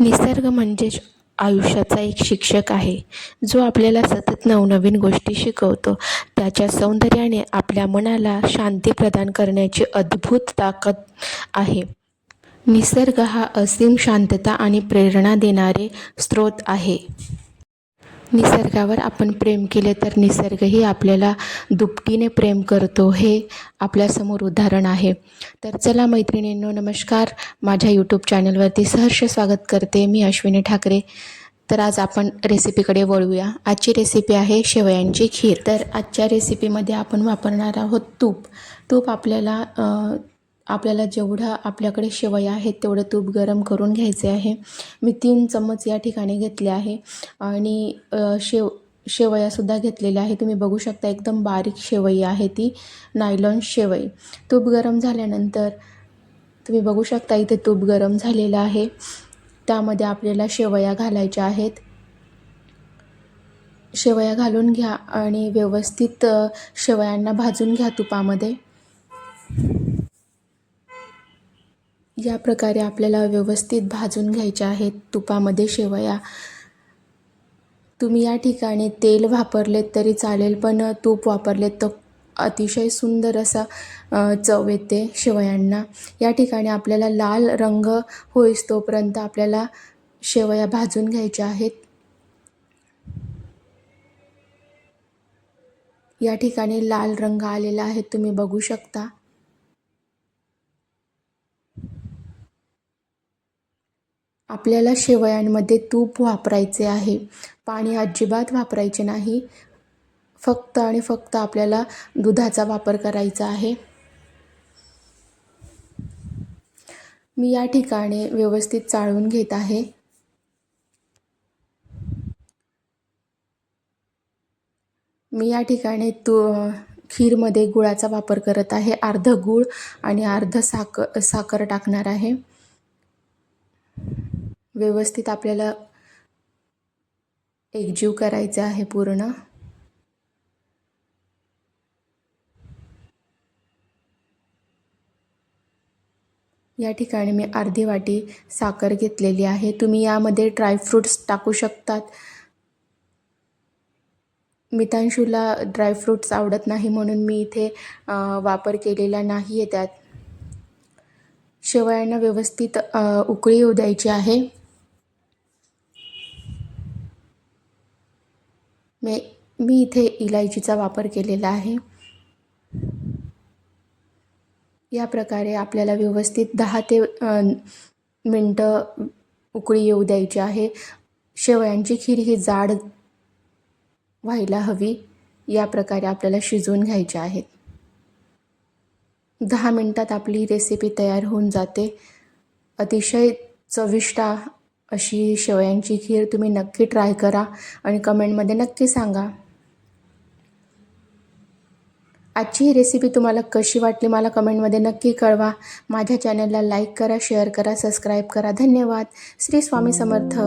निसर्ग म्हणजेच आयुष्याचा एक शिक्षक आहे जो आपल्याला सतत नवनवीन गोष्टी शिकवतो. त्याच्या सौंदर्याने आपल्या मनाला शांती प्रदान करण्याची अद्भुत ताकद आहे. निसर्ग हा असीम शांतता आणि प्रेरणा देणारे स्रोत आहे. निसर्गावर आपण प्रेम केले तर निसर्गही आपल्याला दुपटीने प्रेम करतो हे आपल्यासमोर उदाहरण आहे. तर चला मैत्रिणींनो नमस्कार. माझ्या यूट्यूब चॅनलवरती सहर्ष स्वागत करते मी अश्विनी ठाकरे. तर आज आपण रेसिपीकडे वळूया. आजची रेसिपी आहे शेवयांची खीर. तर आजच्या रेसिपीमध्ये आपण वापरणार आहोत तूप. तूप आपल्याला आपल्याला जेवढं आपल्याकडे शेवया आहेत तेवढं तूप गरम करून घ्यायचे आहे. मी तीन चम्मच या ठिकाणी घेतले आहे. आणि शेव शेवयासुद्धा घेतलेल्या आहे तुम्ही बघू शकता एकदम बारीक शेवई आहे ती. नायलॉन शेवई. तूप गरम झाल्यानंतर तुम्ही बघू शकता इथे तूप गरम झालेलं आहे. त्यामध्ये आपल्याला शेवया घालायच्या आहेत. शेवया घालून घ्या आणि व्यवस्थित शेवयांना भाजून घ्या तुपामध्ये. या प्रकारे आपल्याला व्यवस्थित भाजून घ्यायच्या आहेत तुपामध्ये शेवया. तुम्ही या ठिकाणी तेल वापरलेत तरी चालेल पण तूप वापरलेत तर अतिशय सुंदर असा चव येते शेवयांना. या ठिकाणी आपल्याला लाल रंग होईस तोपर्यंत आपल्याला शेवया भाजून घ्यायच्या आहेत. या ठिकाणी लाल रंग आलेला आहे तुम्ही बघू शकता. आपल्याला शेवयांमध्ये तूप वापरायचे आहे. पाणी अजिबात वापरायचे नाही. फक्त आणि फक्त आपल्याला दुधाचा वापर करायचा आहे. मी या ठिकाणी व्यवस्थित चाळून घेत आहे. मी या ठिकाणी तू खीरमध्ये गुळाचा वापर करत आहे. अर्ध गूळ आणि अर्ध साखर साखर टाकणार आहे. व्यवस्थित आपल्याला एकजीव करायचं आहे पूर्ण. या ठिकाणी मी अर्धी वाटी साखर घेतलेली आहे. तुम्ही यामध्ये ड्रायफ्रूट्स टाकू शकतात. मितांशूला ड्रायफ्रूट्स आवडत नाही म्हणून मी इथे वापर केलेला नाही आहे त्यात. शेवयांना व्यवस्थित उकळी येऊ द्यायची आहे. मे मी इथे इलायचीचा वापर केलेला आहे. या प्रकारे आपल्याला व्यवस्थित दहा ते मिनटं उकळी येऊ द्यायची आहे. शेवयांची खीर ही जाड व्हायला हवी. या प्रकारे आपल्याला शिजवून घ्यायचे आहेत. दहा मिनटात आपली रेसिपी तयार होऊन जाते. अतिशय चविष्ट अशी शेवयांची खीर तुम्ही नक्की ट्राय करा आणि कमेंटमध्ये नक्की सांगा. आजची ही रेसिपी तुम्हाला कशी वाटली मला कमेंटमध्ये नक्की कळवा. माझ्या चॅनलला लाईक करा शेअर करा सबस्क्राईब करा. धन्यवाद. श्री स्वामी समर्थ.